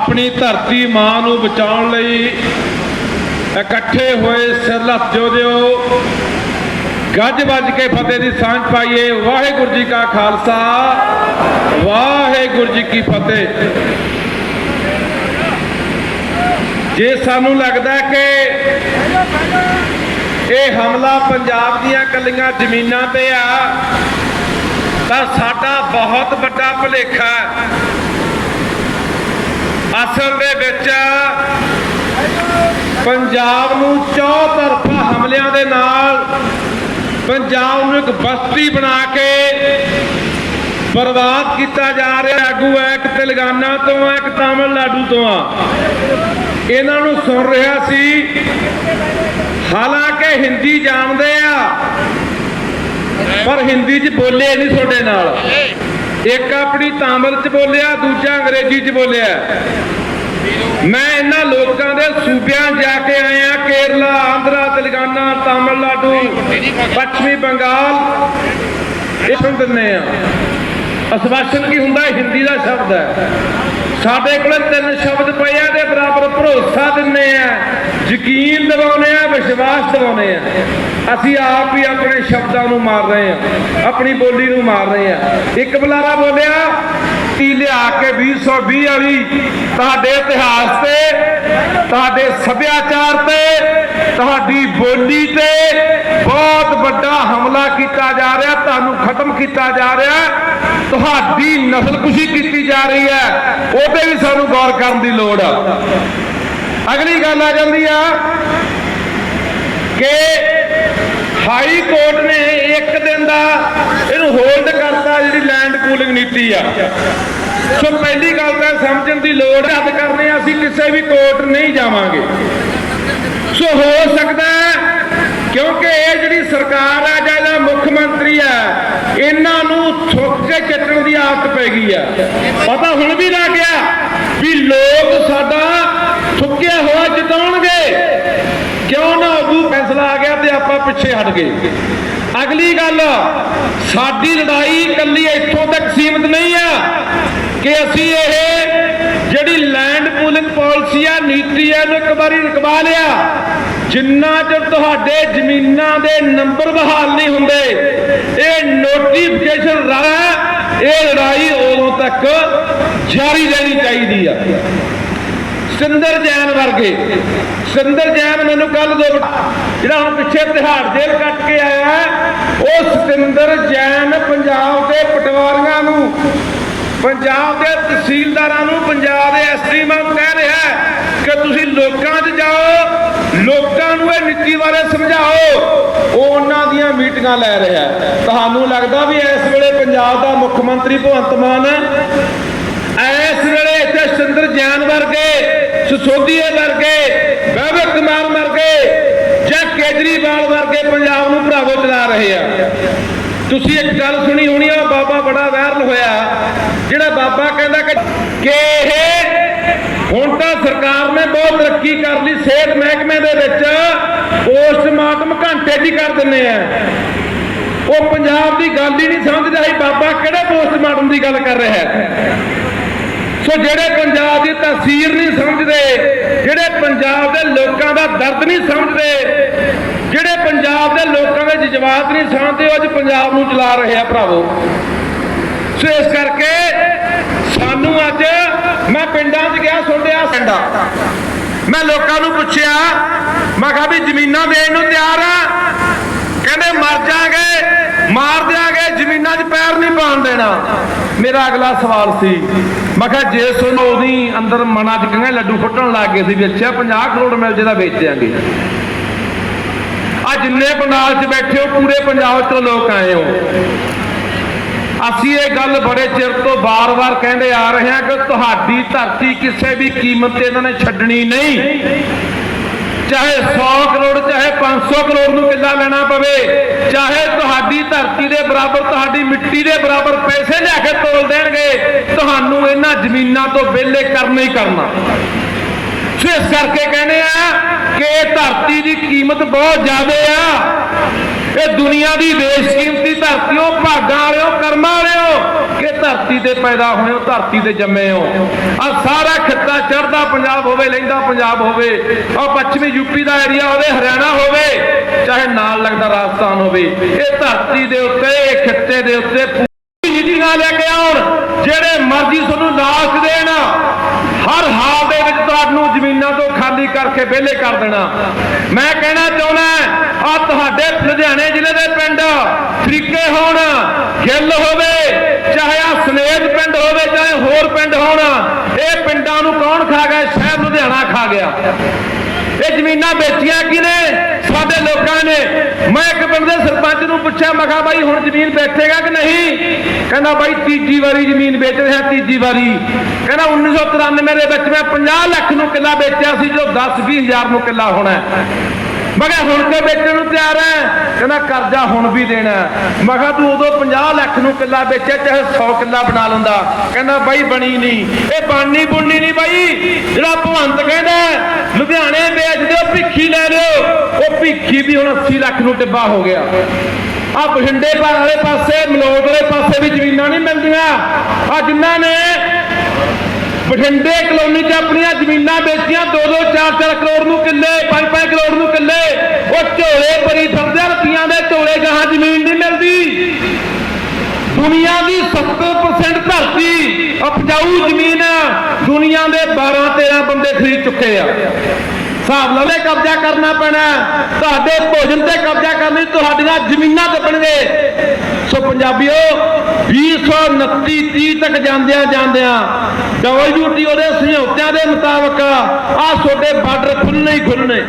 ਆਪਣੀ ਧਰਤੀ ਮਾਂ ਨੂੰ ਬਚਾਉਣ ਲਈ ਇਕੱਠੇ ਹੋਏ ਸਿਰ ਹੱਥ ਗੱਜ ਵੱਜ ਕੇ ਫਤਿਹ ਦੀ ਸਾਂਝ ਪਾਈਏ। ਵਾਹਿਗੁਰੂ ਜੀ ਕਾ ਖਾਲਸਾ, ਵਾਹਿਗੁਰੂ ਜੀ ਕੀ ਫਤਿਹ। ਜੇ ਸਾਨੂੰ ਲੱਗਦਾ ਕਿ ਇਹ ਹਮਲਾ ਪੰਜਾਬ ਦੀਆਂ ਕੱਲੀਆਂ ਜ਼ਮੀਨਾਂ ਤੇ ਆ, ਤਾਂ ਸਾਡਾ ਬਹੁਤ ਵੱਡਾ ਭੁਲੇਖਾ ਹੈ। ਅਸਲ ਦੇ ਵਿੱਚ ਪੰਜਾਬ ਨੂੰ ਚੌਤਰਫਾ ਹਮਲਿਆਂ ਦੇ ਨਾਲ ਪੰਜਾਬ ਨੂੰ ਇੱਕ ਬਸਤੀ ਬਣਾ ਕੇ ਬਰਬਾਦ ਕੀਤਾ ਜਾ ਰਿਹਾ। ਆਗੂ ਹੈ ਇੱਕ ਤੇਲੰਗਾਨਾ ਤੋਂ ਹੈ, ਇੱਕ ਤਾਮਿਲਨਾਡੂ ਤੋਂ ਆ। ਇਹਨਾਂ ਨੂੰ ਸੁਣ ਰਿਹਾ ਸੀ। ਹਾਲਾਂਕਿ ਹਿੰਦੀ ਜਾਣਦੇ ਆ, ਪਰ ਹਿੰਦੀ 'ਚ ਬੋਲੇ ਨਹੀਂ ਤੁਹਾਡੇ ਨਾਲ। ਇੱਕ ਆਪਣੀ ਤਾਮਿਲ 'ਚ ਬੋਲਿਆ, ਦੂਜਾ ਅੰਗਰੇਜ਼ੀ 'ਚ ਬੋਲਿਆ। ਮੈਂ ਇਹਨਾਂ ਲੋਕਾਂ ਦੇ ਸੂਬਿਆਂ ਜਾ ਕੇ ਆਇਆ, ਕੇਰਲਾ, ਆਂਧਰਾ, ਤੇਲੰਗਾਨਾ, ਤਾਮਿਲਨਾਡੂ, ਪੱਛਮੀ ਬੰਗਾਲ। ਇਹ ਸੁਣ ਦਿੰਦੇ ਆ। ਅਸਵਾਸ਼ਨ ਕੀ ਹੁੰਦਾ? ਹਿੰਦੀ ਦਾ ਸ਼ਬਦ ਹੈ। ਸਾਡੇ ਕੋਲ ਤਿੰਨ ਸ਼ਬਦ ਪਏ ਆ ਦੇ ਬਰਾਬਰ ਭਰੋਸਾ ਦਿੰਨੇ ਆ। ਯਕੀਨ ਦਿਵਾਉਨੇ ਆ, ਵਿਸ਼ਵਾਸ ਦਿਵਾਉਨੇ ਆ। ਅਸੀਂ ਆਪ ਹੀ ਆਪਣੇ ਸ਼ਬਦਾਂ ਨੂੰ ਮਾਰ ਰਹੇ ਹਾਂ, ਆਪਣੀ ਬੋਲੀ ਨੂੰ ਮਾਰ ਰਹੇ ਹਾਂ। ਇੱਕ ਬੁਲਾਰਾ ਬੋਲਿਆ, ਤੀ ਲਿਆ ਕੇ 2020 ਵਾਲੀ ਤੁਹਾਡੇ ਇਤਿਹਾਸ ਤੇ, ਤੁਹਾਡੇ ਸੱਭਿਆਚਾਰ ਤੇ, ਤੁਹਾਡੀ ਬੋਲੀ ਤੇ ਬਹੁਤ ਵੱਡਾ ਹਮਲਾ ਕੀਤਾ ਜਾ ਰਿਹਾ, ਤੁਹਾਨੂੰ ਖਤਮ ਕੀਤਾ ਜਾ ਰਿਹਾ, ਤੁਹਾਡੀ ਨਸਲਕੁਸ਼ੀ ਕੀਤੀ ਜਾ ਰਹੀ ਹੈ। ਉਹ ਤੇ ਵੀ ਸਾਨੂੰ ਗੌਰ ਕਰਨ ਦੀ ਲੋੜ ਆ। ਅਗਲੀ ਗੱਲ ਆ ਜਾਂਦੀ ਆ ਕਿ ਹਾਈ ਕੋਰਟ ਨੇ ਇੱਕ ਦਿਨ ਦਾ ਇਹਨੂੰ ਹੋਲਡ ਕਰਤਾ ਜਿਹੜੀ ਲੈਂਡ ਪੂਲਿੰਗ ਨੀਤੀ ਆ। ਸੋ ਪਹਿਲੀ ਗੱਲ ਤਾਂ ਸਮਝਣ ਦੀ ਲੋੜ ਹੈ, ਕਰਨੇ ਅਸੀਂ ਕਿਸੇ ਵੀ ਕੋਰਟ ਨਹੀਂ ਜਾਵਾਂਗੇ। ਸੋ ਹੋ ਸਕਦਾ ਕਿਉਂਕਿ ਇਹ ਜਿਹੜੀ ਸਰਕਾਰ ਆ ਜਾਂ ਇਹਦਾ ਮੁੱਖ ਮੰਤਰੀ ਆ ਇਹਨਾਂ ਨੂੰ ਥੁੱਕ ਕੇ ਚੱਟਣ ਦੀ ਆਦਤ ਪੈ ਗਈ ਆ। ਪਤਾ ਹੁਣ ਵੀ ਲੱਗ ਗਿਆ ਵੀ ਲੋਕ ਸਾਡਾ ਥੁੱਕਿਆ ਹੋਇਆ ਜਿਤਾਉਣਗੇ। ਕਿਉਂ ਨਾ ਅਬੂ ਫੈਸਲਾ ਆ ਗਿਆ ਤੇ ਆਪਾਂ ਪਿੱਛੇ ਹਟ ਗਏ। ਅਗਲੀ ਗੱਲ, ਸਾਡੀ ਲੜਾਈ ਇਕੱਲੀ ਇੱਥੋਂ ਤੱਕ ਸੀਮਿਤ ਨਹੀਂ ਆ ਕਿ ਅਸੀਂ ਇਹ ਜਿਹੜੀ ਲੈਂਡ ਪੂਲਿੰਗ ਪਾਲਿਸੀ ਆ, ਨੀਤੀ ਆ, ਇਹਨੂੰ ਇੱਕ ਵਾਰੀ ਰਕਵਾ ਲਿਆ। ਜਿੰਨਾ ਚਿਰ ਤੁਹਾਡੇ ਜ਼ਮੀਨਾਂ ਦੇ ਨੰਬਰ ਬਹਾਲ ਨਹੀਂ ਹੁੰਦੇ, ਇਹ ਨੋਟੀਫਿਕੇਸ਼ਨ ਰਾਹ, ਇਹ ਲੜਾਈ ਉਦੋਂ ਤੱਕ ਜਾਰੀ ਰਹਿਣੀ ਚਾਹੀਦੀ ਆ। ਸਿੰਦਰ ਜੈਨ ਵਰਗੇ। ਸਿੰਦਰ ਜੈਨ ਮੈਨੂੰ ਕੱਲ ਦੋ ਜਿਹੜਾ ਹੁਣ ਪਿੱਛੇ ਤਿਹਾੜ ਜੇਲ੍ਹ ਕੱਟ ਕੇ ਆਇਆ ਉਹ ਸਤਿੰਦਰ ਜੈਨ ਪੰਜਾਬ ਦੇ ਪਟਵਾਰੀਆਂ ਨੂੰ, ਪੰਜਾਬ ਦੇ ਤਹਿਸੀਲਦਾਰਾਂ ਨੂੰ, ਪੰਜਾਬ ਦੇ ਐਸਟੀਮਾਂ ਨੂੰ ਕਹਿ ਰਿਹਾ ਕਿ ਤੁਸੀਂ ਲੋਕਾਂ 'ਚ ਜਾਓ, ਲੋਕਾਂ ਨੂੰ ਇਹ ਨੀਤੀ ਬਾਰੇ ਸਮਝਾਓ। ਉਹ ਉਹਨਾਂ ਦੀਆਂ ਮੀਟਿੰਗਾਂ ਲੈ ਰਿਹਾ ਤੁਹਾਨੂੰ ਲੱਗਦਾ ਵੀ ਇਸ ਵੇਲੇ ਪੰਜਾਬ ਦਾ ਮੁੱਖ ਮੰਤਰੀ ਭਗਵੰਤ ਮਾਨ ਇਸ ਵੇਲੇ ਇੱਥੇ ਸਿੰਦਰ ਜੈਨ ਵਰਗੇ ਸੁਸੋਧੀਏ ਵਰਗੇ ਵੈਭਵ ਕੁਮਾਰ ਵਰਗੇ ਜਾਂ ਕੇਜਰੀਵਾਲ ਵਰਗੇ ਪੰਜਾਬ ਨੂੰ ਭਰਾਵੋ ਚਲਾ ਰਹੇ ਆ। ਤੁਸੀਂ ਇੱਕ ਗੱਲ ਸੁਣੀ ਹੋਣੀ ਆ ਬਾਬਾ ਬੜਾ ਵਾਇਰਲ ਹੋਇਆ, ਜਿਹੜਾ ਬਾਬਾ ਕਹਿੰਦਾ ਕਿ ਇਹ ਹੁਣ ਤਾਂ ਸਰਕਾਰ ਨੇ ਬਹੁਤ ਤਰੱਕੀ ਕਰ ਲਈ, ਸਿਹਤ ਮਹਿਕਮੇ ਦੇ ਵਿੱਚ ਪੋਸਟਮਾਰਟਮ ਘੰਟੇ ਦੀ ਕਰ ਦਿੰਨੇ ਆ। ਉਹ ਪੰਜਾਬ ਦੀ ਗੱਲ ਹੀ ਨਹੀਂ ਸਮਝਦਾ ਸੀ, ਬਾਬਾ ਕਿਹੜੇ ਪੋਸਟਮਾਰਟਮ ਦੀ ਗੱਲ ਕਰ ਰਿਹਾ ਹੈ? ਸੋ ਜਿਹੜੇ ਪੰਜਾਬ ਦੀ ਤਸਵੀਰ ਨਹੀਂ ਸਮਝਦੇ, ਜਿਹੜੇ ਪੰਜਾਬ ਦੇ ਲੋਕਾਂ ਦਾ ਦਰਦ ਨਹੀਂ ਸਮਝਦੇ, ਜਿਹੜੇ ਪੰਜਾਬ ਦੇ ਲੋਕਾਂ ਦੇ ਜਜ਼ਬਾਤ ਨਹੀਂ ਸਮਝਦੇ ਉਹ ਅੱਜ ਪੰਜਾਬ ਨੂੰ ਚਲਾ ਰਹੇ ਆ ਭਰਾਵੋ। ਸੋ ਇਸ ਕਰਕੇ ਸਾਨੂੰ ਅੱਜ ਮੈਂ ਪਿੰਡਾਂ 'ਚ ਗਿਆ ਸੁਣਿਆ ਪਿੰਡਾਂ। ਮੈਂ ਲੋਕਾਂ ਨੂੰ ਪੁੱਛਿਆ, ਮੈਂ ਕਿਹਾ ਵੀ ਜ਼ਮੀਨਾਂ ਦੇਣ ਨੂੰ ਤਿਆਰ ਆ। ਕਹਿੰਦੇ ਮਰ ਜਾਗੇ, ਮਾਰ ਦਿਆਂਗੇ। ਜ਼ਮੀਨਾਂ 'ਚ ਪੈਰ ਨਹੀਂ ਪਾਉਣ ਦੇਣਾ। ਮੇਰਾ ਅਗਲਾ ਸਵਾਲ ਸੀ, ਮੈਂ ਕਿਹਾ ਜੇ ਸੁਣੋ ਉਹਦੀ ਅੰਦਰ ਮਨਾਂ 'ਚ ਕਹਿੰਦੇ ਲੱਡੂ ਫੁੱਟਣ ਲੱਗ ਗਏ ਸੀ ਵੀ 50 ਕਰੋੜ ਮਿਲ ਜੇ ਤਾਂ ਵੇਚ ਆ ਜਿੰਨੇ ਪੰਡਾਲ 'ਚ ਬੈਠੇ ਹੋ, ਪੂਰੇ ਪੰਜਾਬ 'ਚੋਂ ਲੋਕ ਆਏ ਹੋ। ਅਸੀਂ ਇਹ ਗੱਲ ਬੜੇ ਚਿਰ ਤੋਂ ਬਾਰ-ਬਾਰ ਕਹਿੰਦੇ ਆ ਰਹੇ ਹਾਂ ਕਿ ਤੁਹਾਡੀ ਧਰਤੀ ਕਿਸੇ ਵੀ ਕੀਮਤ ਤੇ ਇਹਨਾਂ ਨੇ ਛੱਡਣੀ ਨਹੀਂ। ਚਾਹੇ 100 ਕਰੋੜ, ਚਾਹੇ 500 ਕਰੋੜ ਨੂੰ ਕਿੱਲਾ ਲੈਣਾ ਪਵੇ, ਚਾਹੇ ਧਰਤੀ ਦੇ ਬਰਾਬਰ ਤੁਹਾਡੀ ਮਿੱਟੀ ਦੇ ਬਰਾਬਰ ਪੈਸੇ ਲਿਆ ਕੇ ਤੋਲ ਦੇਣਗੇ, ਤੁਹਾਨੂੰ ਇਹਨਾਂ ਜ਼ਮੀਨਾਂ ਤੋਂ ਵਿਹਲੇ ਕਰਨਾ ਹੀ ਕਰਨਾ। ਸੋ ਇਸ ਕਰਕੇ ਕਹਿੰਦੇ ਆ ਕਿ ਧਰਤੀ ਦੀ ਕੀਮਤ ਬਹੁਤ ਜ਼ਿਆਦਾ ਆ। ਇਹ ਦੁਨੀਆ ਦੀ ਬੇਸ਼ਕੀਮਤੀ ਧਰਤੀ ਉਹ ਭਾਗਾਂ ਵਾਲਿਓ, ਕਰਮਾਂ ਵਾਲਿਓ ਕਿ ਧਰਤੀ ਤੇ ਪੈਦਾ ਹੋਏ ਹੋ, ਧਰਤੀ ਤੇ ਜੰਮੇ ਹੋ। ਆ ਸਾਰਾ ਖਿੱਤਾ ਚੜਦਾ ਪੰਜਾਬ ਹੋਵੇ ਲਹਿੰਦਾ ਪੰਜਾਬ ਹੋਵੇ ਆ ਪੱਛਮੀ ਯੂਪੀ ਦਾ ਏਰੀਆ ਹੋਵੇ, ਹਰਿਆਣਾ ਹੋਵੇ, ਚਾਹੇ ਨਾਲ ਲੱਗਦਾ ਰਾਜਸਥਾਨ ਹੋਵੇ, ਇਹ ਧਰਤੀ ਦੇ ਉੱਤੇ, ਇਹ ਖਿੱਤੇ ਦੇ ਉੱਤੇ ਪੂਰੀ ਨੀਤੀਆਂ ਲੈ ਕੇ ਆਉਣ, ਜਿਹੜੇ ਮਰਜ਼ੀ ਤੁਹਾਨੂੰ ਨਾਸ ਦੇਣ, ਹਰ ਹਾਲ ਦੇ ਵਿੱਚ ਤੁਹਾਨੂੰ ਜ਼ਮੀਨਾਂ ਤੋਂ ਖਾਲੀ ਕਰਕੇ ਵਿਹਲੇ ਕਰ ਦੇਣਾ। ਮੈਂ ਕਹਿਣਾ ਚਾਹੁੰਦਾ ਆ ਤੁਹਾਡੇ ਲੁਧਿਆਣੇ ਜ਼ਿਲ੍ਹੇ ਦੇ ਪਿੰਡ ਫਰੀਕੇ ਹੋਣ, ਗਿੱਲ ਹੋਵੇ, ਚਾਹੇ ਆ ਸਨੇਜ ਪਿੰਡ ਹੋਵੇ, ਚਾਹੇ ਹੋਰ ਪਿੰਡ ਹੋਣ, ਇਹ ਪਿੰਡਾਂ ਨੂੰ ਕੌਣ ਖਾ ਗਿਆ? ਸ਼ਹਿਰ ਲੁਧਿਆਣਾ ਖਾ ਗਿਆ। ਇਹ ਜ਼ਮੀਨਾਂ ਵੇਚੀਆਂ ਕਿਨੇ ਸਾਡੇ ਲੋਕਾਂ ਨੇ। ਮੈਂ ਇੱਕ ਪਿੰਡ ਦੇ ਸਰਪੰਚ ਨੂੰ ਪੁੱਛਿਆ, ਮੈਂ ਕਿਹਾ, ਬਾਈ, ਹੁਣ ਜ਼ਮੀਨ ਵੇਚੇਗਾ ਕਿ ਨਹੀਂ? ਕਹਿੰਦਾ, ਬਾਈ, ਤੀਜੀ ਵਾਰੀ ਜ਼ਮੀਨ ਵੇਚ ਰਿਹਾ, ਤੀਜੀ ਵਾਰੀ। ਕਹਿੰਦਾ 1993 ਦੇ ਵਿੱਚ ਮੈਂ 50 ਲੱਖ ਨੂੰ ਕਿੱਲਾ ਵੇਚਿਆ ਸੀ, ਜੋ 10 20 ਹਜ਼ਾਰ ਨੂੰ ਕਿੱਲਾ ਹੋਣਾ ਮੈਂ ਕਿਹਾ, ਹੁਣ ਕੇ ਵੇਚਣ ਨੂੰ ਤਿਆਰ ਹੈ ਕਹਿੰਦਾ, ਕਰਜ਼ਾ ਹੁਣ ਵੀ ਦੇਣਾ ਮੈਂ ਕਿਹਾ, ਤੂੰ ਉਦੋਂ 50 ਲੱਖ ਨੂੰ ਕਿੱਲਾ ਵੇਚਿਆ, ਚਾਹੇ 100 ਕਿੱਲਾ ਬਣਾ ਲੈਂਦਾ। ਕਹਿੰਦਾ, ਬਾਈ, ਬਣੀ ਨਹੀਂ ਇਹ ਬਣਨੀ ਬੁਣਨੀ ਨਹੀਂ ਬਾਈ। ਜਿਹੜਾ ਭਵੰਤ ਕਹਿੰਦਾ ਲੁਧਿਆਣੇ ਵੇਚ ਦਿਓ, ਭਿੱਖੀ ਲੈ ਲਿਓ। ਉਹ ਭਿੱਖੀ ਵੀ ਹੁਣ 80 ਲੱਖ ਨੂੰ ਟਿੱਬਾ ਹੋ ਗਿਆ। ਆ ਬਠਿੰਡੇ ਪਰ ਵਾਲੇ ਪਾਸੇ, ਮਲੋਟ ਵਾਲੇ ਪਾਸੇ ਵੀ ਜ਼ਮੀਨਾਂ ਨਹੀਂ ਮਿਲਦੀਆਂ। ਆ ਜਿਨ੍ਹਾਂ ਨੇ ਬਠਿੰਡੇ ਕਲੋਨੀ 'ਚ ਆਪਣੀਆਂ ਜ਼ਮੀਨਾਂ ਵੇਚੀਆਂ 2-2 4-4 ਕਰੋੜ ਨੂੰ ਕਿੱਲੇ 5-5 ਕਰੋੜ ਨੂੰ ਕਿੱਲੇ। ਉਹ ਝੋਲੇ ਭਰੀ ਫਿਰਦੇ ਆ, ਰੁਪਈਆਂ ਦੇ ਝੋਲੇ ਜਹਾਂ ਜ਼ਮੀਨ ਨਹੀਂ ਮਿਲਦੀ। ਦੁਨੀਆ ਦੀ 70% ਧਰਤੀ ਉਪਜਾਊ ਜ਼ਮੀਨ ਦੁਨੀਆ ਦੇ 12-13 ਬੰਦੇ ਖਰੀਦ ਚੁੱਕੇ ਆ। ਹਿਸਾਬ ਲਾ ਕਬਜ਼ਾ ਕਰਨਾ ਪੈਣਾ। ਤੁਹਾਡੇ ਭੋਜਨ ਤੇ ਕਬਜ਼ਾ ਕਰਨੀ ਤੁਹਾਡੀਆਂ ਜ਼ਮੀਨਾਂ ਦੱਬਣਗੇ। ਸੋ ਪੰਜਾਬੀਓ 229 30 ਤੱਕ ਜਾਂਦਿਆਂ ਜਾਂਦਿਆਂ WTO ਦੇ ਸਮਝੌਤਿਆਂ ਦੇ ਮੁਤਾਬਕ ਆ ਛੋਟੇ ਬਾਰਡਰ ਖੁੱਲਣੇ ਹੀ ਖੁੱਲਣੇ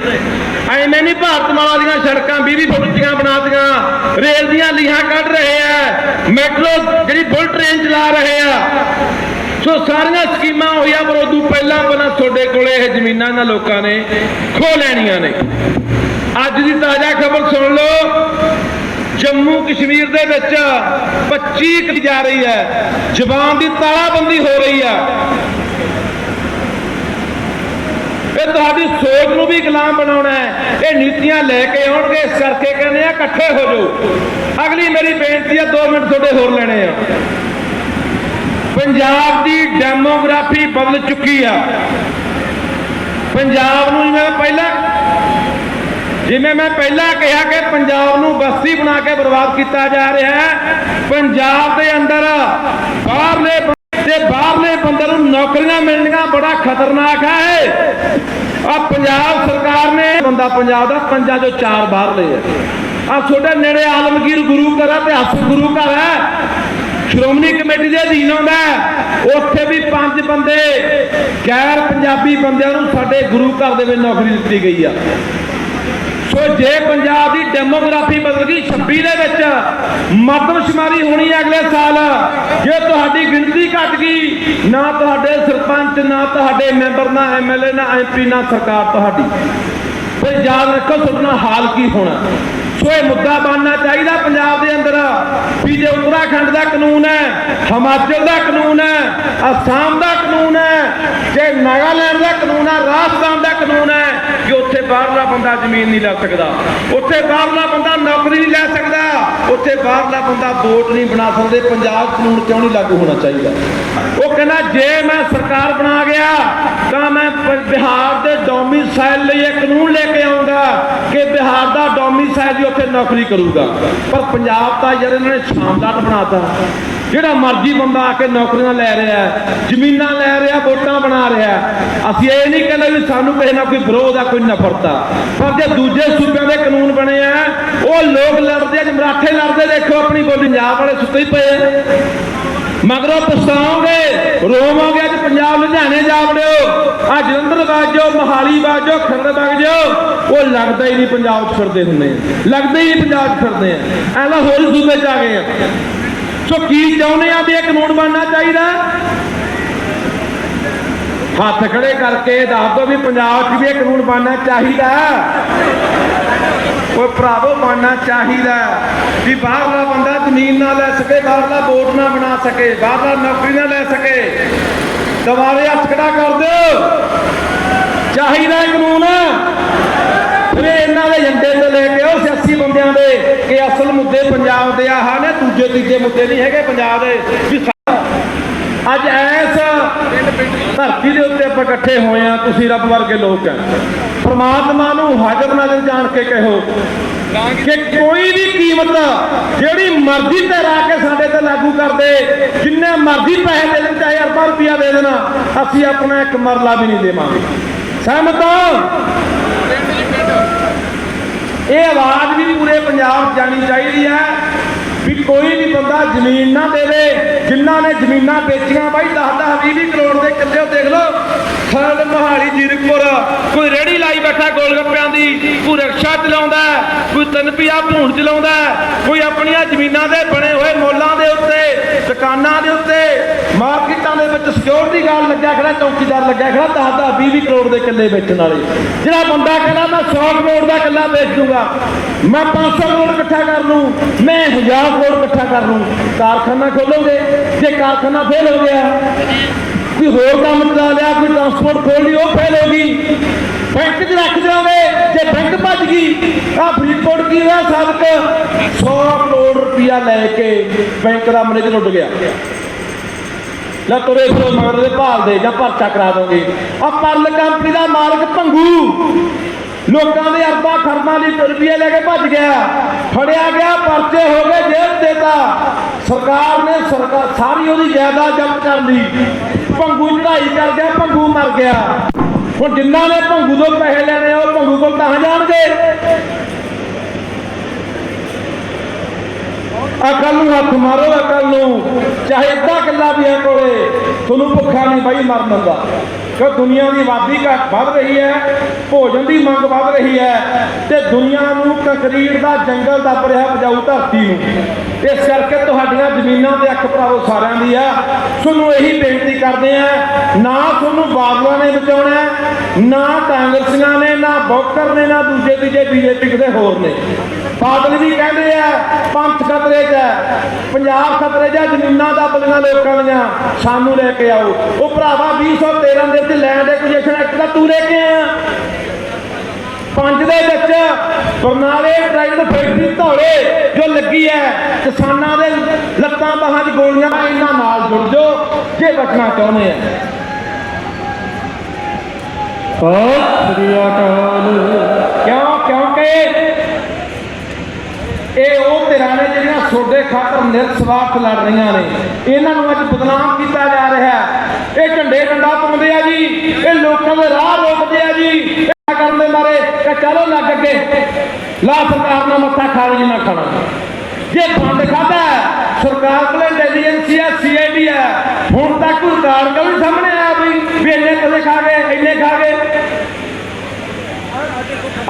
ਐਵੇਂ ਨਹੀਂ ਭਾਰਤ ਮਾਲਾ ਦੀਆਂ ਸੜਕਾਂ 20 20 ਫੁੱਟ ਦੀਆਂ ਬਣਾਤੀਆਂ ਰੇਲ ਦੀਆਂ ਲੀਹਾਂ ਕੱਢ ਰਹੇ ਆ। ਮੈਟਰੋ ਜਿਹੜੀ ਬੁਲਟ ਟ੍ਰੇਨ ਚਲਾ ਰਹੇ ਆ। ਸੋ ਸਾਰੀਆਂ ਸਕੀਮਾਂ ਹੋਈਆਂ, ਪਰ ਉਦੋਂ ਪਹਿਲਾਂ ਪਹਿਲਾਂ ਤੁਹਾਡੇ ਕੋਲੇ ਇਹ ਜ਼ਮੀਨਾਂ ਇਹਨਾਂ ਲੋਕਾਂ ਨੇ ਖੋ ਲੈਣੀਆਂ ਨੇ। ਅੱਜ ਦੀ ਤਾਜ਼ਾ ਖਬਰ ਸੁਣ ਲਓ, ਜੰਮੂ ਕਸ਼ਮੀਰ ਦੇ ਵਿੱਚ 25 ਕੀ ਜਾ ਰਹੀ ਹੈ, ਜ਼ਬਾਨ ਦੀ ਤਾਲਾਬੰਦੀ ਹੋ ਰਹੀ ਹੈ ਇਹ ਤੁਹਾਡੀ ਸੋਚ ਨੂੰ ਵੀ ਗੁਲਾਮ ਬਣਾਉਣਾ ਹੈ। ਇਹ ਨੀਤੀਆਂ ਲੈ ਕੇ ਆਉਣਗੇ, ਇਸ ਕਰਕੇ ਕਹਿੰਦੇ ਆ ਇਕੱਠੇ ਹੋ ਜਾਓ। ਅਗਲੀ ਮੇਰੀ ਬੇਨਤੀ ਹੈ 2 ਮਿੰਟ ਤੁਹਾਡੇ ਹੋਰ ਲੈਣੇ ਆ। ਪੰਜਾਬ ਦੀ ਡੈਮੋਗ੍ਰਾਫੀ ਬਦਲ ਚੁੱਕੀ ਆ। ਪੰਜਾਬ ਨੂੰ ਜਿਵੇਂ ਪਹਿਲਾਂ ਜਿਵੇਂ ਮੈਂ ਪਹਿਲਾਂ ਕਿਹਾ ਕਿ ਪੰਜਾਬ ਨੂੰ ਬਸਤੀ ਬਣਾ ਕੇ ਬਰਬਾਦ ਕੀਤਾ ਜਾ ਰਿਹਾ ਹੈ, ਪੰਜਾਬ ਦੇ ਅੰਦਰ ਬਾਹਰਲੇ ਤੇ ਬਾਹਰਲੇ ਬੰਦੇ ਨੂੰ ਨੌਕਰੀਆਂ ਮਿਲਣੀਆਂ ਬੜਾ ਖਤਰਨਾਕ ਹੈ ਆ ਪੰਜਾਬ ਸਰਕਾਰ ਨੇ ਬੰਦਾ ਪੰਜਾਬ ਦਾ ਪੰਜਾਂ ਚੋਂ ਚਾਰ ਬਾਹਰਲੇ ਆ। ਆ ਛੋਟੇ ਨੇੜੇ ਆਲਮਗੀਰ ਗੁਰੂ ਘਰ ਹੈ ਤੇ ਹੱਥ ਗੁਰੂ ਘਰ ਹੈ। ਸ਼੍ਰੋਮਣੀ ਕਮੇਟੀ ਦੇ ਅਧੀਨ ਆਉਂਦਾ ਉੱਥੇ ਵੀ ਪੰਜ ਬੰਦੇ, ਗੈਰ ਪੰਜਾਬੀ ਬੰਦਿਆਂ ਨੂੰ ਸਾਡੇ ਗੁਰੂ ਘਰ ਦੇ ਵਿੱਚ ਨੌਕਰੀ ਦਿੱਤੀ ਗਈ ਆ। ਸੋ ਜੇ ਪੰਜਾਬ ਦੀ ਡੈਮੋਗ੍ਰਾਫੀ ਬਦਲ ਗਈ 26 ਦੇ ਵਿੱਚ ਮਰਦਮਸ਼ੁਮਾਰੀ ਹੋਣੀ ਹੈ ਅਗਲੇ ਸਾਲ। ਜੇ ਤੁਹਾਡੀ ਗਿਣਤੀ ਘਟ ਗਈ, ਨਾ ਤੁਹਾਡੇ ਸਰਪੰਚ, ਨਾ ਤੁਹਾਡੇ ਮੈਂਬਰ, ਨਾ ਐਮਐਲਏ ਨਾ ਐਮਪੀ ਨਾ ਸਰਕਾਰ ਤੁਹਾਡੀ। ਫਿਰ ਯਾਦ ਰੱਖੋ, ਤੁਹਾਡਾ ਹਾਲ ਕੀ ਹੋਣਾ। ਸੋ ਇਹ ਮੁੱਦਾ ਬਣਨਾ ਚਾਹੀਦਾ ਪੰਜਾਬ ਦੇ ਅੰਦਰ। ਵੀ ਦਾ ਕਾਨੂੰਨ ਹੈ, ਹਿਮਾਚਲ ਦਾ ਕਾਨੂੰਨ ਹੈ, ਅਸਾਮ ਦਾ ਕਾਨੂੰਨ ਹੈ, ਜੇ ਨਾਗਾਲੈਂਡ ਦਾ ਕਾਨੂੰਨ ਹੈ, ਰਾਜਸਥਾਨ ਦਾ ਕਾਨੂੰਨ ਹੈ ਕਿ ਉੱਥੇ ਬਾਹਰਲਾ ਬੰਦਾ ਜ਼ਮੀਨ ਨਹੀਂ ਲੈ ਸਕਦਾ, ਉੱਥੇ ਬਾਹਰਲਾ ਬੰਦਾ ਨੌਕਰੀ ਨਹੀਂ ਲੈ ਸਕਦਾ, ਉੱਥੇ ਬਾਹਰਲਾ ਬੰਦਾ ਵੋਟ ਨਹੀਂ ਬਣਾ ਸਕਦੇ, ਪੰਜਾਬ ਕਾਨੂੰਨ ਕਿਉਂ ਨਹੀਂ ਲਾਗੂ ਹੋਣਾ ਚਾਹੀਦਾ? ਉਹ ਕਹਿੰਦਾ, ਜੇ ਮੈਂ ਸਰਕਾਰ ਬਣਾ ਗਿਆ, ਤਾਂ ਮੈਂ ਬਿਹਾਰ ਦੇ ਡੋਮਿਸਾਈਲ ਲਈ ਇਹ ਕਾਨੂੰਨ ਲੈ ਕੇ ਆਉਂਗਾ ਕਿ ਬਿਹਾਰ ਦਾ ਡੋਮਿਸਾਈਲ ਵੀ ਉੱਥੇ ਨੌਕਰੀ ਕਰੂਗਾ। ਪਰ ਪੰਜਾਬ ਤਾਂ ਯਾਰ ਇਹਨਾਂ ਨੇ ਸ਼ਾਨਦਾਰ ਬਣਾਤਾ। ਜਿਹੜਾ ਮਰਜ਼ੀ ਬੰਦਾ ਆ ਕੇ ਨੌਕਰੀਆਂ ਲੈ ਰਿਹਾ ਜ਼ਮੀਨਾਂ ਲੈ ਰਿਹਾ, ਵੋਟਾਂ ਬਣਾ ਰਿਹਾ ਅਸੀਂ ਇਹ ਨਹੀਂ ਕਹਿੰਦੇ ਵੀ ਸਾਨੂੰ ਕਿਸੇ ਨਾਲ ਕੋਈ ਵਿਰੋਧ ਆ, ਕੋਈ ਨਫ਼ਰਤ ਆ। ਪਰ ਜੇ ਦੂਜੇ ਸੂਬਿਆਂ ਦੇ ਕਾਨੂੰਨ ਬਣੇ ਆ, ਉਹ ਲੋਕ ਲੜਦੇ ਆ ਮਰਾਠੇ ਲੜਦੇ ਦੇਖੋ ਆਪਣੀ ਬੋਲੀ, ਪੰਜਾਬ ਵਾਲੇ ਸੁੱਤੇ ਹੀ ਪਏ ਮਗਰੋਂ ਪਛਤਾਓਗੇ, ਰੋਵਾਂਗੇ, ਅੱਜ ਪੰਜਾਬ ਲੁਧਿਆਣੇ ਜਾ ਵੜਿਓ, ਆ ਜਲੰਧਰ ਬਾਜੋ ਮਹਾਲੀ ਬਾਜੋ ਖੰਡ ਬਾਜੋ ਉਹ ਲੱਗਦਾ ਹੀ ਨਹੀਂ, ਪੰਜਾਬ 'ਚ ਫਿਰਦੇ ਹੁੰਦੇ ਲੱਗਦਾ ਹੀ ਨਹੀਂ, ਪੰਜਾਬ 'ਚ ਫਿਰਦੇ ਆ। ਐਲਾ ਹੋਰ ਸੂਬੇ 'ਚ ਆ ਗਏ ਆ। ਸੋ ਕੀ ਚਾਹੁੰਦੇ ਆ ਵੀ ਇਹ ਕਾਨੂੰਨ ਬਣਨਾ ਚਾਹੀਦਾ? ਹੱਥ ਖੜੇ ਕਰਕੇ ਦੱਸ ਦਿਓ ਵੀ ਪੰਜਾਬ 'ਚ ਵੀ ਇਹ ਕਾਨੂੰਨ ਬਣਨਾ ਚਾਹੀਦਾ। ਉਹ ਭਰਾਵੋ, ਬਣਨਾ ਚਾਹੀਦਾ। ਵੀ ਬਾਹਰਲਾ ਬੰਦਾ ਜ਼ਮੀਨ ਨਾ ਲੈ ਸਕੇ, ਬਾਹਰਲਾ ਵੋਟ ਨਾ ਬਣਾ ਸਕੇ, ਬਾਹਰਲਾ ਨੌਕਰੀ ਨਾ ਲੈ ਸਕੇ। ਦੁਬਾਰੇ ਹੱਥ ਖੜਾ ਕਰ ਦਿਓ। ਚਾਹੀਦਾ ਇਹ ਕਾਨੂੰਨ ਫਿਰ ਇਹਨਾਂ ਦੇ ਏਜੰਡੇ ਤੋਂ ਲੈ ਕੇ ਉਹ ਸਿਆਸੀ ਬੰਦਿਆਂ ਦੇ, ਕਿ ਦੂਜੇ, ਤੀਜੇ ਮੁੱਦੇ ਨਹੀਂ ਹੈਗੇ ਪੰਜਾਬ ਦੇ, ਵੀ ਅੱਜ ਐਸ ਧਰਤੀ ਦੇ ਉੱਤੇ ਆਪਾਂ ਇਕੱਠੇ ਹੋਏ ਆ ਤੁਸੀਂ ਰੱਬ ਵਰਗੇ ਲੋਕ ਆ। ਪ੍ਰਮਾਤਮਾ ਨੂੰ ਹਾਜ਼ਰ ਨਾਜ਼ਰ ਜਾਣ ਕੇ ਕਹੋ ਕਿ ਕੋਈ ਵੀ ਕੀਮਤ ਜਿਹੜੀ ਮਰਜ਼ੀ ਤੇ ਲਾ ਕੇ ਸਾਡੇ ਤੇ ਲਾਗੂ ਕਰਦੇ ਜਿੰਨੇ ਮਰਜ਼ੀ ਪੈਸੇ ਦੇ ਦੇਣ, ਚਾਹੇ ਅਰਬਾਂ ਰੁਪਇਆ ਦੇ ਦੇਣਾ, ਅਸੀਂ ਆਪਣਾ ਇੱਕ ਮਰਲਾ ਵੀ ਨਹੀਂ ਦੇਵਾਂਗੇ। ਸਹਿਮਤ ਹੋ? ਇਹ ਆਵਾਜ਼ ਵੀ ਪੂਰੇ ਪੰਜਾਬ ਜਾਣੀ ਚਾਹੀਦੀ ਹੈ ਵੀ ਕੋਈ ਵੀ ਬੰਦਾ ਜ਼ਮੀਨ ਨਾ ਦੇਵੇ। ਜਿਨ੍ਹਾਂ ਨੇ ਜ਼ਮੀਨਾਂ ਵੇਚੀਆਂ ਬਾਈ 10 10 20 20 ਕਰੋੜ ਦੇ ਕਿੱਲੇ ਦੇਖ ਲਓ। ਖਰੜ ਮਹਾਲੀ ਜੀਰਕਪੁਰ ਕੋਈ ਰੇੜੀ ਲਾਈ ਬੈਠਾ ਗੋਲਗੱਪਿਆਂ ਦੀ ਕੋਈ ਰਿਕਸ਼ਾ ਚਲਾਉਂਦਾ ਹੈ, ਕੋਈ ਤਨਪੀਆ ਭੂਣ ਚਲਾਉਂਦਾ ਕੋਈ ਆਪਣੀਆਂ ਜ਼ਮੀਨਾਂ ਦੇ ਬਣੇ ਹੋਏ ਮੋਲਾਂ ਦੇ ਉੱਤੇ ਦੁਕਾਨਾਂ ਦੇ ਉੱਤੇ ਮਾਰਕੀਟ ਵਿੱਚ ਸਿਕਿਉਰਿਟੀ ਗਾਰਡ ਲੱਗਿਆ ਖੜਾ ਚੌਕੀਦਾਰ ਲੱਗਿਆ ਖੜਾ 10 10 20 20 ਕਰੋੜ ਦੇ ਕਿੱਲੇ ਵੇਚਣ ਵਾਲੇ। ਜਿਹੜਾ ਬੰਦਾ ਕਹਿੰਦਾ, ਮੈਂ 100 ਕਰੋੜ ਦਾ ਕਿੱਲਾ ਵੇਚ ਦੂੰਗਾ, ਮੈਂ 500 ਕਰੋੜ ਇਕੱਠਾ ਕਰ ਲੂੰ, ਮੈਂ 1000 ਕਰੋੜ ਇਕੱਠਾ ਕਰ ਲੂੰ, ਕਾਰਖਾਨਾ ਖੋਲੋਗੇ? ਜੇ ਕਾਰਖਾਨਾ ਫੇਲ ਹੋ ਗਿਆ, ਕੋਈ ਹੋਰ ਕੰਮ ਚਲਾ ਲਿਆ, ਕੋਈ ਟਰਾਂਸਪੋਰਟ ਖੋਲ ਲਈ, ਉਹ ਫੇਲ ਹੋ ਗਈ। ਬੈਂਕ 'ਚ ਰੱਖ ਦਿਓਗੇ ਜੇ ਬੈਂਕ ਭੱਜ ਗਈ ਆ ਫਰੀਦਕੋਟ ਕੀ ਹੋਇਆ, ਸਾਬਕ? 100 ਕਰੋੜ ਰੁਪਇਆ ਲੈ ਕੇ ਬੈਂਕ ਦਾ ਮੈਨੇਜਰ ਉੱਡ ਗਿਆ। ਲੈ ਤੁਰੇ ਫਿਰੋ, ਮਗਰ ਦੇ ਭਾਲ ਦੇ ਜਾਂ ਪਰਚਾ ਕਰਾ ਦੋਗੇ। ਆ ਪਰਲ ਕੰਪਨੀ ਦਾ ਮਾਲਕ ਭੰਗੂ। ਲੋਕਾਂ ਦੇ ਅਰਬਾਂ ਖਰਬਾਂ ਦੀ ਰੁਪਈਏ ਲੈ ਕੇ ਭੱਜ ਗਿਆ। ਫੜਿਆ ਗਿਆ, ਪਰਚੇ ਹੋ ਗਏ ਜੇਲ੍ਹ ਦੇਤਾ ਸਰਕਾਰ ਨੇ ਸਰਕਾਰ ਸਾਰੀ ਉਹਦੀ ਜਾਇਦਾਦ ਜ਼ਬਤ ਕਰ ਲਈ। ਭੰਗੂ ਚੜਾਈ ਕਰ ਗਿਆ, ਭੰਗੂ ਮਰ ਗਿਆ। ਹੁਣ ਜਿਨ੍ਹਾਂ ਨੇ ਭੰਗੂ ਤੋਂ ਪੈਸੇ ਲੈਣੇ ਉਹ ਭੰਗੂ ਕੋਲ ਤਾਂ ਜਾਣਗੇ। ਅਕਲ ਨੂੰ ਹੱਥ ਮਾਰੋ ਅਕਲ ਨੂੰ। ਚਾਹੇ ਅੱਧਾ ਕਿੱਲਾ ਵੀ ਹੈ ਕੋਲੇ, ਤੁਹਾਨੂੰ ਭੁੱਖਾ ਨਹੀਂ ਬਾਈ ਮਰਨ ਦਾ। ਕਿ ਦੁਨੀਆ ਦੀ ਆਬਾਦੀ ਘਟ ਵੱਧ ਰਹੀ ਹੈ, ਭੋਜਨ ਦੀ ਮੰਗ ਵੱਧ ਰਹੀ ਹੈ ਤੇ ਦੁਨੀਆ ਨੂੰ ਕੰਕਰੀਟ ਦਾ ਜੰਗਲ ਦੱਬ ਰਿਹਾ ਉਪਜਾਊ ਧਰਤੀ ਨੂੰ। ਇਸ ਕਰਕੇ ਤੁਹਾਡੀਆਂ ਜ਼ਮੀਨਾਂ ਦੇ ਅੱਖ ਭਰਾਓ ਸਾਰਿਆਂ ਦੀ ਆ। ਤੁਹਾਨੂੰ ਇਹੀ ਬੇਨਤੀ ਕਰਦੇ ਆ, ਨਾ ਤੁਹਾਨੂੰ ਬਾਦਲਾਂ ਨੇ ਬਚਾਉਣਾ, ਨਾ ਕਾਂਗਰਸੀਆਂ ਨੇ, ਨਾ ਬੌਕਰ ਨੇ, ਨਾ ਦੂਜੇ ਤੀਜੇ ਬੀਜੇਪੀ ਕਿਸੇ ਹੋਰ ਨੇ। ਬਾਦਲ ਵੀ ਕਹਿੰਦੇ ਆ, ਪੰਥ ਖਤਰੇ 'ਚ ਪੰਜਾਬ ਖਤਰੇ 'ਚ ਜ਼ਮੀਨਾਂ ਦਾ ਬਲੀਆਂ ਲੋਕਾਂ ਦੀਆਂ, ਸਾਨੂੰ ਲੈ ਕੇ ਆਓ। ਉਹ ਭਰਾਵਾ 2013 ਦੇ ਵਿੱਚ ਲੈਂਡ ਐਕੁਜੀਸ਼ਨ ਐਕਟ ਦਾ ਤੂੰ ਲੈ ਕੇ ਆਇਆ ਪੰਜ ਦੇ ਵਿੱਚ ਬਰਨਾਲੇ ਟ੍ਰਾਈਡ ਫੈਕਟਰੀ ਧੌਲੇ ਜੋ ਲੱਗੀ ਹੈ ਕਿਸਾਨਾਂ ਦੇ ਲੱਤਾਂ ਬਾਹਾਂ 'ਚ ਗੋਲੀਆਂ ਇਹਨਾਂ ਨਾਲ ਜੁੜ ਜਾਓ, ਜੇ ਬਚਣਾ ਚਾਹੁੰਦੇ ਆ ਸ੍ਰੀ ਅਕਾਲ ਕਿਉਂ ਕਿਉਂਕਿ ਇਹ ਉਹ ਧਿਰਾਂ ਨੇ ਜਿਹੜੀਆਂ ਸੋਡੇ ਖਾਤਰ ਨਿਰਸਵਾਰਥ ਲੜ ਰਹੀਆਂ ਨੇ, ਇਹਨਾਂ ਨੂੰ ਅੱਜ ਬਦਨਾਮ ਕੀਤਾ ਜਾ ਰਿਹਾ। ਹੈ ਇਹ ਝੰਡੇ ਡੰਡਾ ਪਾਉਂਦੇ ਆ ਜੀ, ਇਹ ਲੋਕਾਂ ਦੇ ਰਾਹ ਰੋਕਦੇ ਆ ਜੀ। ਕਰਨ ਦੇ ਮਾਰੇ ਕਿ ਚਲੋ ਲੱਗ ਅੱਗੇ। ਲਾ ਸਰਕਾਰ ਨਾਲ ਮੱਥਾ ਖਾਣ ਜੀ ਨਾ ਖਾਣਾ ਜੇ ਫੰਡ ਖਾਦਾ ਸਰਕਾਰ ਕੋਲ ਇੰਟੈਲੀਜੈਂਸੀ ਆ ਸੀਆਈਡੀ ਆ। ਹੁਣ ਤੱਕ ਕੋਈ ਰਿਕਾਰਡ ਵੀ ਸਾਹਮਣੇ ਆਇਆ ਵੀ ਵੀ ਇੰਨੇ ਪੈਸੇ ਖਾ ਗਏ, ਇੰਨੇ ਖਾ ਗਏ।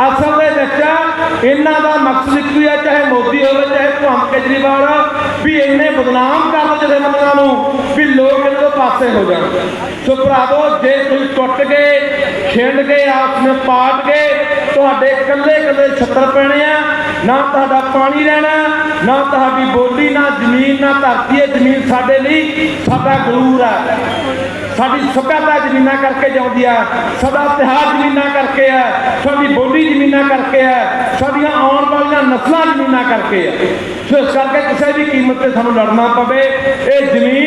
ਅਸਲ ਦੇ ਵਿੱਚ ਇਹਨਾਂ ਦਾ ਮਕਸਦ ਕੀ ਹੈ ਚਾਹੇ ਮੋਦੀ ਹੋਵੇ, ਚਾਹੇ ਭਗਵੰਤ ਕੇਜਰੀਵਾਲ, ਵੀ ਇੰਨੇ ਬਦਨਾਮ ਕਰਨ ਜਿਹੜੇ ਜਥੇਬੰਦੀਆਂ ਨੂੰ, ਵੀ ਲੋਕ ਪਾਸੇ ਹੋ ਜਾਣ। ਸੋ ਭਰਾਵੋ, ਜੇ ਤੁਸੀਂ ਟੁੱਟ ਗਏ ਛਿੰਡ ਗਏ, ਆਪਸ ਵਿੱਚ ਪਾਟ ਗਏ, ਤੁਹਾਡੇ ਇਕੱਲੇ ਇਕੱਲੇ ਛੱਤਰ ਪੈਣੇ ਆ। ਨਾ ਤੁਹਾਡਾ ਪਾਣੀ ਰਹਿਣਾ, ਨਾ ਤੁਹਾਡੀ ਬੋਲੀ, ਨਾ ਜ਼ਮੀਨ, ਨਾ ਧਰਤੀ ਹੈ ਜ਼ਮੀਨ ਸਾਡੇ ਲਈ ਸਾਡਾ ਗਰੂਰ ਹੈ ਸਾਡੀ ਸਭਿਆਤਾ ਜ਼ਮੀਨਾਂ ਕਰਕੇ ਜਾਂਦੀ ਆ, ਸਾਡਾ ਇਤਿਹਾਸ ਜ਼ਮੀਨਾਂ ਕਰਕੇ ਆ, ਸਾਡੀ ਬੋਲੀ ਜ਼ਮੀਨਾਂ ਕਰਕੇ ਆ, ਸਾਡੀਆਂ ਆਉਣ ਵਾਲੀਆਂ ਨਸਲਾਂ ਜ਼ਮੀਨਾਂ ਕਰਕੇ ਆ। ਸੋ ਇਸ ਕਰਕੇ ਕਿਸੇ ਵੀ ਕੀਮਤ ਤੇ ਸਾਨੂੰ ਲੜਨਾ ਪਵੇ, ਇਹ ਜ਼ਮੀਨ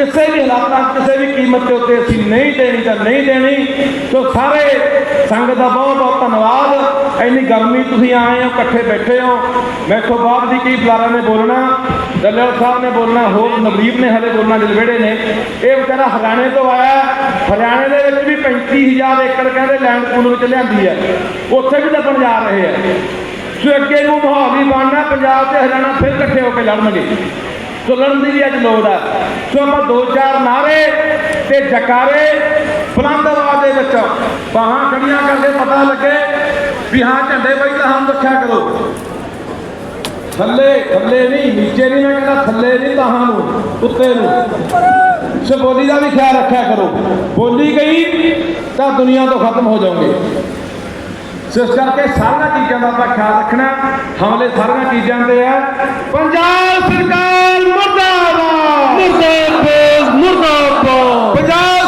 ਕਿਸੇ ਵੀ ਹਾਲਾਤਾਂ ਕਿਸੇ ਵੀ ਕੀਮਤ ਦੇ ਉੱਤੇ ਅਸੀਂ ਨਹੀਂ ਦੇਣੀ ਤਾਂ ਨਹੀਂ ਦੇਣੀ, ਸੋ ਸਾਰੇ ਸੰਗਤ ਦਾ ਬਹੁਤ ਬਹੁਤ ਧੰਨਵਾਦ। ਇੰਨੀ ਗਰਮੀ ਤੁਸੀਂ ਆਏ ਹੋ, ਇਕੱਠੇ ਬੈਠੇ ਹੋ। ਮੈਥੋਂ ਬਾਅਦ ਵੀ ਕੀ ਬੁਲਾਰਾਂ ਨੇ ਬੋਲਣਾ ਦੱਲੇਵਾਲ ਸਾਹਿਬ ਨੇ ਬੋਲਣਾ, ਹੋਰ ਨਵਦੀਪ ਨੇ ਹਲੇ ਬੋਲਣਾ, ਜਲਵੇੜੇ ਨੇ। ਇਹ ਵਿਚਾਰਾ ਹਰਿਆਣੇ ਤੋਂ ਆਇਆ, ਹਰਿਆਣੇ ਦੇ ਵਿੱਚ ਵੀ 35000 ਏਕੜ ਕਹਿੰਦੇ ਲੈਂਡ ਪੂਲ ਵਿੱਚ ਲਿਆਂਦੀ ਹੈ। ਉੱਥੇ ਵੀ ਲੱਗਣ ਜਾ ਰਹੇ ਆ ਸੋ ਅੱਗੇ ਨੂੰ ਮਾਹੌਲ ਵੀ ਬਣਨਾ, ਪੰਜਾਬ ਤੇ ਹਰਿਆਣਾ ਫਿਰ ਇਕੱਠੇ ਹੋ ਕੇ ਲੜਨਗੇ। ਸੋ ਦੀ ਵੀ ਅੱਜ ਲੋੜ ਆ। ਸੋ ਆਪਾਂ ਦੋ ਚਾਰ ਨਾਰੇ ਤੇ ਜਕਾਰੇ ਬੁਲੰਦ ਆਵਾਜ਼ ਦੇ ਵਿੱਚ ਬਾਹਾਂ ਖੜੀਆਂ ਕਰਕੇ ਪਤਾ ਲੱਗੇ ਵੀ ਹਾਂ ਝੰਡੇ ਬਾਈ ਦਾ ਹਮ ਰੱਖਿਆ ਕਰੋ। ਥੱਲੇ ਥੱਲੇ ਨਹੀਂ, ਨੀਚੇ ਨਹੀਂ ਮੈਂ ਕਹਿੰਦਾ ਥੱਲੇ ਨਹੀਂ ਤਾਹਾਂ ਨੂੰ, ਉੱਤੇ ਨੂੰ। ਸੋ ਬੋਲੀ ਦਾ ਵੀ ਖਿਆਲ ਰੱਖਿਆ ਕਰੋ। ਬੋਲੀ ਗਈ ਤਾਂ ਦੁਨੀਆ ਤੋਂ ਖਤਮ ਹੋ ਜਾਓਗੇ। ਸੋ ਇਸ ਕਰਕੇ ਸਾਰੀਆਂ ਚੀਜ਼ਾਂ ਦਾ ਆਪਾਂ ਖਿਆਲ ਰੱਖਣਾ ਹਮਲੇ ਸਾਰੀਆਂ ਚੀਜ਼ਾਂ ਦੇ ਆ। ਪੰਜਾਬ ਸਰਕਾਰ ਮੁਰਦਾਬਾਦ। ਮੁਰਦਾਬਾਦ ਮੁਰਦਾਬਾਦ। ਪੰਜਾਬ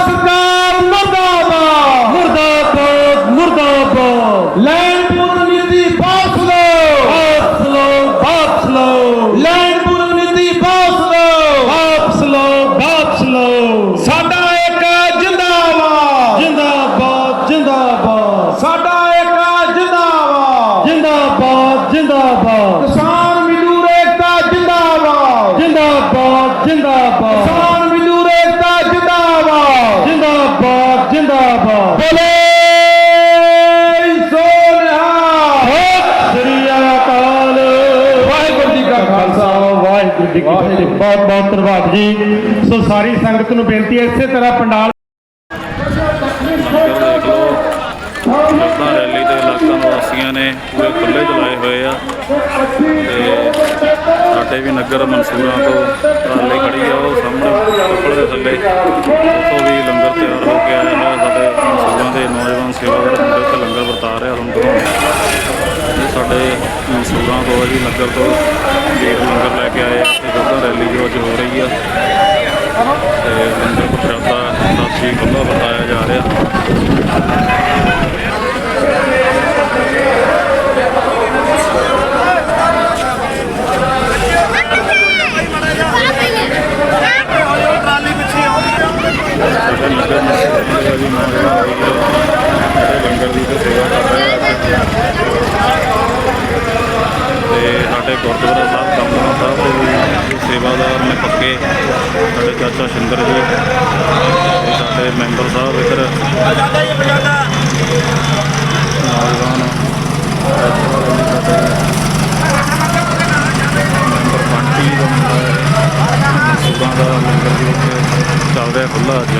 ਜੀ ਕੀ ਫਤਿਹ ਬਹੁਤ ਬਹੁਤ ਧੰਨਵਾਦ ਜੀ। ਸੋ ਸਾਰੀ ਸੰਗਤ ਨੂੰ ਬੇਨਤੀ ਹੈ ਇਸੇ ਤਰ੍ਹਾਂ ਪੰਡਾਲ ਰੈਲੀ ਦੇ ਇਲਾਕਾ ਨਿਵਾਸੀਆਂ ਨੇ ਪੂਰੇ ਖੁੱਲੇ ਚਲਾਏ ਹੋਏ ਆ। ਤੇ ਸਾਡੇ ਵੀ ਨਗਰ ਮਨਸੂਰਾਂ ਤੋਂ ਟਰਾਲੀ ਖੜੀ ਆ ਉਹ ਸਾਹਮਣੇ ਕੱਪੜ ਦੇ ਥੱਲੇ। ਉੱਥੋਂ ਵੀ ਲੰਗਰ ਤਿਆਰ ਹੋ ਕੇ ਆਇਆ ਹੈ ਸਾਡੇ ਮਨਸੂਰਾਂ ਦੇ ਨੌਜਵਾਨ ਸੇਵਾਦਾਰ ਮੁੰਡੇ ਤੇ ਲੰਗਰ ਵਰਤਾ ਰਿਹਾ ਹੁਣ ਇਹ ਸਾਡੇ ਮਨਸੂਰਾਂ ਤੋਂ ਆ ਜੀ ਨਗਰ ਤੋਂ ਵੀਰ ਲੰਗਰ ਲੈ ਕੇ ਆਏ ਆ ਤੇ ਦੁੱਧਾ ਰੈਲੀ ਜੋ ਅੱਜ ਹੋ ਰਹੀ ਆ ਤੇ ਲੰਗਰ ਪ੍ਰਸ਼ਾਦਾ ਸਾਥੀ ਵੱਲੋਂ ਵਰਤਾਇਆ ਜਾ ਰਿਹਾ ਸਾਡੇ ਨਗਰ ਮਨਸੂਰਾਂ ਦੀ ਨੌਜਵਾਨ ਵੀਰ ਜਿਹੜੇ ਲੰਗਰ ਦੀ ਤੇ ਸੇਵਾ ਕਰ ਰਹੇ ਆ ਤੇ ਸਾਡੇ ਗੁਰਦੁਆਰਾ ਸਾਹਿਬ ਦਮਦਮਾ ਸਾਹਿਬ ਦੇ ਵੀ ਸੇਵਾਦਾਰ ਨੇ ਪੱਕੇ ਸਾਡੇ ਚਾਚਾ ਸ਼ਿੰਦਰ ਜੀ ਤੇ ਸਾਡੇ ਮੈਂਬਰ ਸਾਹਿਬ ਇੱਧਰ ਨੌਜਵਾਨ ਮੈਂਬਰ ਬੰਟੀ ਦਾ ਮੁੰਡਾ ਹੈ। ਸੂਬਾਂ ਦਾ ਵਿੱਚ ਚੱਲ ਰਿਹਾ ਖੁੱਲ੍ਹਾ ਅੱਜ।